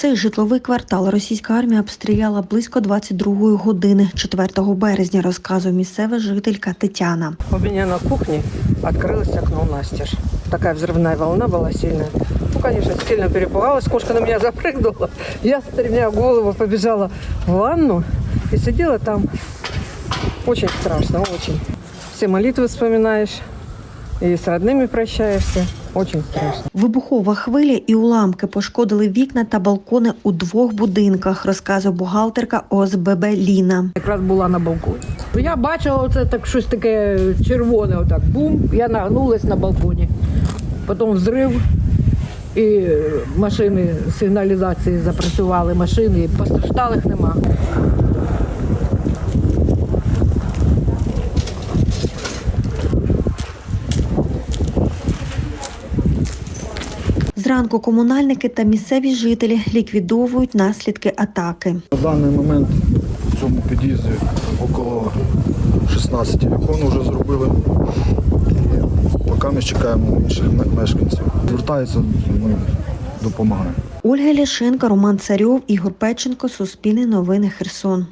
Цей житловий квартал російська армія обстріляла близько 22-ї години 4 березня, розказує місцева жителька Тетяна. У меня на кухне открылось окно настежь. Такая взрывная волна была сильная. Ну, конечно, сильно перепугалась. Кошка на меня запрыгнула. Я, стремя голову, побежала в ванну и сидела там. Очень страшно, очень. Все молитвы вспоминаешь и с родными прощаешься. Очень страшно. Вибухова хвиля і уламки пошкодили вікна та балкони у двох будинках, розказує бухгалтерка ОСББ Ліна. якраз була на балконі. Я бачила оце так щось таке червоне, отак бум. Я нагнулась на балконі. Потім взрив, і машини сигналізації запрацювали, машини, і постраждалих нема. Зранку комунальники та місцеві жителі ліквідовують наслідки атаки. На даний момент в цьому під'їзді около 16 вікон вже зробили. І поки ми чекаємо інших мешканців. Звертаються, ми допомагаємо. Ольга Ляшенко, Роман Царьов, Ігор Печенко, Суспільне новини Херсон.